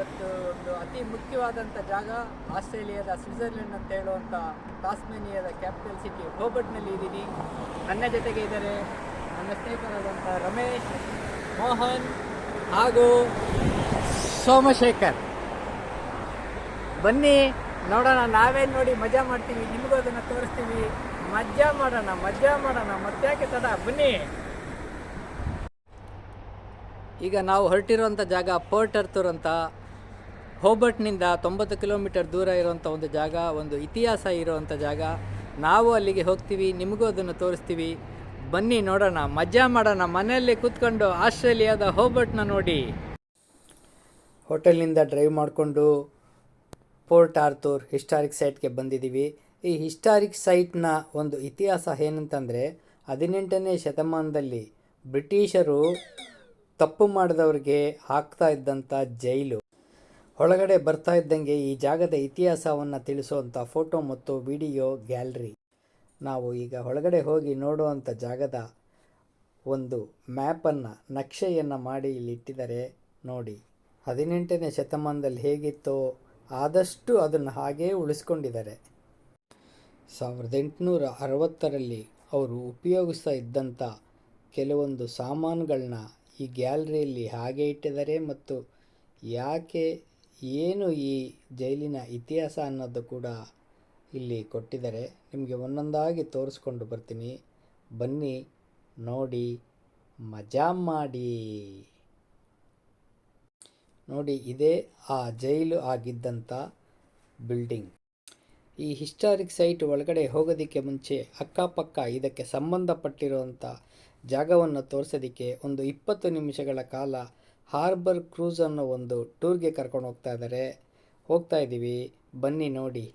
ಒಂದು ಅತಿ ಮುಖ್ಯವಾದಂಥ ಜಾಗ ಆಸ್ಟ್ರೇಲಿಯಾದ ಸ್ವಿಟ್ಜರ್ಲೆಂಡ್ ಅಂತ ಹೇಳುವಂಥ ಟಾಸ್ಮೇನಿಯಾದ ಕ್ಯಾಪಿಟಲ್ ಸಿಟಿ ಹೋಬರ್ಟ್ನಲ್ಲಿ ಇದ್ದೀನಿ. ನನ್ನ ಜೊತೆಗೆ ಇದ್ದಾರೆ ನನ್ನ ಸ್ನೇಹಿತರಾದಂಥ ರಮೇಶ್, ಮೋಹನ್ ಹಾಗೂ ಸೋಮಶೇಖರ್. ಬನ್ನಿ, ನೋಡೋಣ ನಾವೇ ನೋಡಿ ಮಜಾ ಮಾಡ್ತೀವಿ, ನಿಮಗೂ ಅದನ್ನು ತೋರಿಸ್ತೀವಿ. ಮಜಾ ಮಾಡೋಣ ಮಜಾ ಮಾಡೋಣ, ಮತ್ತ್ಯಾಕೆ ತಡ? ಬನ್ನಿ. ಈಗ ನಾವು ಹೊರಟಿರುವಂಥ ಜಾಗ ಪೋರ್ಟ್ ಅರ್ತೂರ್ ಅಂತ. ಹೋಬರ್ಟ್ನಿಂದ ತೊಂಬತ್ತು ಕಿಲೋಮೀಟರ್ ದೂರ ಇರುವಂಥ ಒಂದು ಜಾಗ, ಒಂದು ಇತಿಹಾಸ ಇರುವಂಥ ಜಾಗ. ನಾವು ಅಲ್ಲಿಗೆ ಹೋಗ್ತೀವಿ, ನಿಮಗೂ ಅದನ್ನು ತೋರಿಸ್ತೀವಿ. ಬನ್ನಿ ನೋಡೋಣ, ಮಜಾ ಮಾಡೋಣ, ಮನೆಯಲ್ಲಿ ಕೂತ್ಕೊಂಡು ಆಸ್ಟ್ರೇಲಿಯಾದ ಹೋಬಟ್ನ ನೋಡಿ. ಹೋಟೆಲ್ನಿಂದ ಡ್ರೈವ್ ಮಾಡಿಕೊಂಡು ಪೋರ್ಟ್ ಆರ್ತೂರ್ ಹಿಸ್ಟಾರಿಕ್ ಸೈಟ್ಗೆ ಬಂದಿದ್ದೀವಿ. ಈ ಹಿಸ್ಟಾರಿಕ್ ಸೈಟ್ನ ಒಂದು ಇತಿಹಾಸ ಏನಂತಂದರೆ, ಹದಿನೆಂಟನೇ ಶತಮಾನದಲ್ಲಿ ಬ್ರಿಟಿಷರು ತಪ್ಪು ಮಾಡಿದವ್ರಿಗೆ ಹಾಕ್ತಾ ಇದ್ದಂಥ ಜೈಲು. ಒಳಗಡೆ ಬರ್ತಾ ಇದ್ದಂಗೆ ಈ ಜಾಗದ ಇತಿಹಾಸವನ್ನು ತಿಳಿಸುವಂಥ ಫೋಟೋ ಮತ್ತು ವಿಡಿಯೋ ಗ್ಯಾಲರಿ. ನಾವು ಈಗ ಒಳಗಡೆ ಹೋಗಿ ನೋಡುವಂಥ ಜಾಗದ ಒಂದು ಮ್ಯಾಪನ್ನು ನಕ್ಷೆಯನ್ನು ಮಾಡಿ ಇಲ್ಲಿ ಇಟ್ಟಿದ್ದಾರೆ ನೋಡಿ. ಹದಿನೆಂಟನೇ ಶತಮಾನದಲ್ಲಿ ಹೇಗಿತ್ತೋ ಆದಷ್ಟು ಅದನ್ನು ಹಾಗೇ ಉಳಿಸ್ಕೊಂಡಿದ್ದಾರೆ. ಸಾವಿರದ ಎಂಟುನೂರ ಅರವತ್ತರಲ್ಲಿ ಅವರು ಉಪಯೋಗಿಸ್ತಾ ಇದ್ದಂಥ ಕೆಲವೊಂದು ಸಾಮಾನುಗಳನ್ನ ಈ ಗ್ಯಾಲರಿಯಲ್ಲಿ ಹಾಗೆ ಇಟ್ಟಿದ್ದಾರೆ ಮತ್ತು ಯಾಕೆ ಏನು ಈ ಜೈಲಿನ ಇತಿಹಾಸ ಅನ್ನೋದು ಕೂಡ ಇಲ್ಲಿ ಕೊಟ್ಟಿದ್ದಾರೆ. ನಿಮಗೆ ಒಂದೊಂದಾಗಿ ತೋರಿಸ್ಕೊಂಡು ಬರ್ತೀನಿ. ಬನ್ನಿ, ನೋಡಿ, ಮಜಾ ಮಾಡಿ. ನೋಡಿ, ಇದೇ ಆ ಜೈಲು ಆಗಿದ್ದಂಥ ಬಿಲ್ಡಿಂಗ್. ಈ ಹಿಸ್ಟಾರಿಕ್ ಸೈಟ್ ಒಳಗಡೆ ಹೋಗೋದಕ್ಕೆ ಮುಂಚೆ ಅಕ್ಕಪಕ್ಕ ಇದಕ್ಕೆ ಸಂಬಂಧಪಟ್ಟಿರುವಂಥ ಜಾಗವನ್ನು ತೋರಿಸೋದಕ್ಕೆ ಒಂದು ಇಪ್ಪತ್ತು ನಿಮಿಷಗಳ ಕಾಲ ಹಾರ್ಬರ್ ಕ್ರೂಸ್ ಅನ್ನೋ ಒಂದು ಟೂರ್ಗೆ ಕರ್ಕೊಂಡು ಹೋಗ್ತಾ ಇದ್ದಾರೆ. ಹೋಗ್ತಾ ಇದ್ದೀವಿ. ಬನ್ನಿ ನೋಡಿ.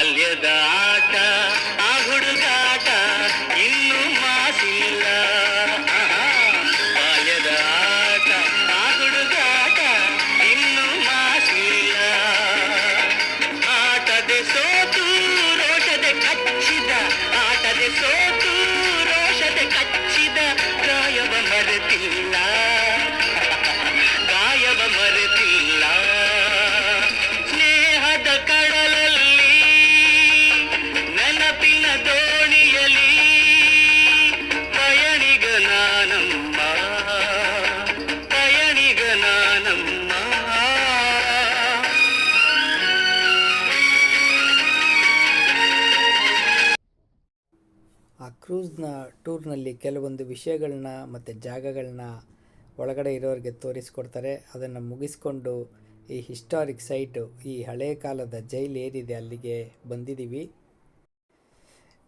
ಬಾಲ್ಯದ ಕ್ರೂಸ್ನ ಟೂರ್ನಲ್ಲಿ ಕೆಲವೊಂದು ವಿಷಯಗಳನ್ನ ಮತ್ತು ಜಾಗಗಳನ್ನ ಒಳಗಡೆ ಇರೋರಿಗೆ ತೋರಿಸ್ಕೊಡ್ತಾರೆ. ಅದನ್ನು ಮುಗಿಸ್ಕೊಂಡು ಈ ಹಿಸ್ಟಾರಿಕ್ ಸೈಟು, ಈ ಹಳೆಯ ಕಾಲದ ಜೈಲು ಏನಿದೆ ಅಲ್ಲಿಗೆ ಬಂದಿದ್ದೀವಿ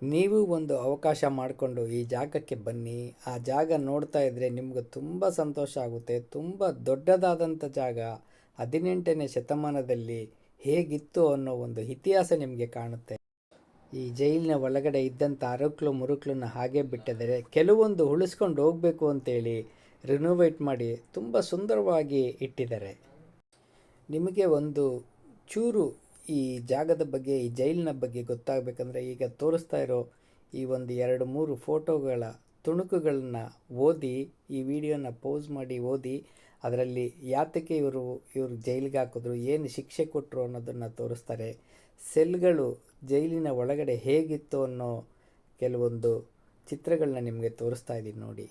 ನೀವು ಒಂದು ಅವಕಾಶ ಮಾಡಿಕೊಂಡು ಈ ಜಾಗಕ್ಕೆ ಬನ್ನಿ. ಆ ಜಾಗ ನೋಡ್ತಾ ಇದ್ದರೆ ನಿಮ್ಗೆ ತುಂಬ ಸಂತೋಷ ಆಗುತ್ತೆ. ತುಂಬ ದೊಡ್ಡದಾದಂಥ ಜಾಗ. ಹದಿನೆಂಟನೇ ಶತಮಾನದಲ್ಲಿ ಹೇಗಿತ್ತು ಅನ್ನೋ ಒಂದು ಇತಿಹಾಸ ನಿಮಗೆ ಕಾಣುತ್ತೆ. ಈ ಜೈಲಿನ ಒಳಗಡೆ ಇದ್ದಂಥ ಅರಕ್ಲು ಮುರುಕ್ಲನ್ನ ಹಾಗೆ ಬಿಟ್ಟಿದ್ದಾರೆ. ಕೆಲವೊಂದು ಉಳಿಸ್ಕೊಂಡು ಹೋಗಬೇಕು ಅಂತೇಳಿ ರಿನೋವೇಟ್ ಮಾಡಿ ತುಂಬ ಸುಂದರವಾಗಿ ಇಟ್ಟಿದ್ದಾರೆ. ನಿಮಗೆ ಒಂದು ಚೂರು ಈ ಜಾಗದ ಬಗ್ಗೆ, ಈ ಜೈಲಿನ ಬಗ್ಗೆ ಗೊತ್ತಾಗಬೇಕಂದ್ರೆ ಈಗ ತೋರಿಸ್ತಾ ಇರೋ ಈ ಒಂದು ಎರಡು ಮೂರು ಫೋಟೋಗಳ ತುಣುಕುಗಳನ್ನು ಓದಿ, ಈ ವಿಡಿಯೋನ ಪೋಸ್ ಮಾಡಿ ಓದಿ ಅದರಲ್ಲಿ ಯಾತಕ್ಕೆ ಇವರು ಇವರು ಜೈಲಿಗೆ ಹಾಕಿದ್ರು, ಏನು ಶಿಕ್ಷೆ ಕೊಟ್ಟರು ಅನ್ನೋದನ್ನು ತೋರಿಸ್ತಾರೆ. ಸೆಲ್ಗಳು ಜೈಲಿನ ಒಳಗಡೆ ಹೇಗಿತ್ತು ಅನ್ನೋ ಕೆಲವೊಂದು ಚಿತ್ರಗಳನ್ನ ನಿಮಗೆ ತೋರಿಸ್ತಾ ಇದ್ದೀನಿ ನೋಡಿ.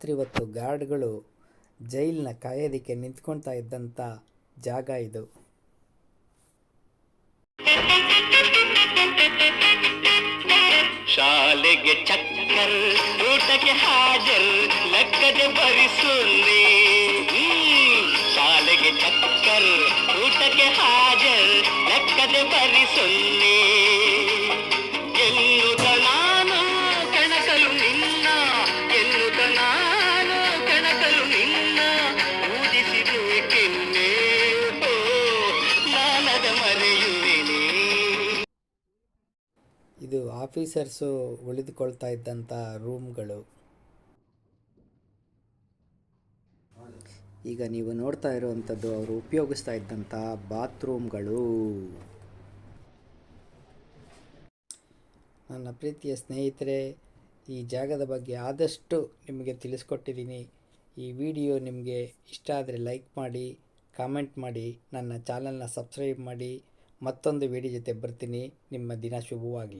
ರಾತ್ರಿ ಹೊತ್ತು ಗಾರ್ಡ್ಗಳು ಜೈಲನ್ನ ಕಾಯೋದಕ್ಕೆ ನಿಂತ್ಕೊಳ್ತಾ ಇದ್ದಂಥ ಜಾಗ ಇದು ಶಾಲೆಗೆ ಚಕ್ಕರ್, ಊಟಕ್ಕೆ ಹಾಜರ್, ಲೆಕ್ಕದೆ ಬರಿಸುನ್ನಿ. ಶಾಲೆಗೆ ಚಕ್ಕರ್, ಊಟಕ್ಕೆ ಹಾಜರ್, ಲೆಕ್ಕದೆ ಬರಿ ಆಫೀಸರ್ಸು ಉಳಿದುಕೊಳ್ತಾ ಇದ್ದಂಥ ರೂಮ್ಗಳು. ಈಗ ನೀವು ನೋಡ್ತಾ ಇರುವಂಥದ್ದು ಅವರು ಉಪಯೋಗಿಸ್ತಾ ಇದ್ದಂಥ ಬಾತ್ರೂಮ್ಗಳು. ನನ್ನ ಪ್ರೀತಿಯ ಸ್ನೇಹಿತರೆ, ಈ ಜಾಗದ ಬಗ್ಗೆ ಆದಷ್ಟು ನಿಮಗೆ ತಿಳಿಸ್ಕೊಟ್ಟಿದ್ದೀನಿ. ಈ ವಿಡಿಯೋ ನಿಮಗೆ ಇಷ್ಟ ಆದರೆ ಲೈಕ್ ಮಾಡಿ, ಕಾಮೆಂಟ್ ಮಾಡಿ, ನನ್ನ ಚಾನಲ್ನ ಸಬ್ಸ್ಕ್ರೈಬ್ ಮಾಡಿ. ಮತ್ತೊಂದು ವಿಡಿಯೋ ಜೊತೆ ಬರ್ತೀನಿ. ನಿಮ್ಮ ದಿನ ಶುಭವಾಗಲಿ.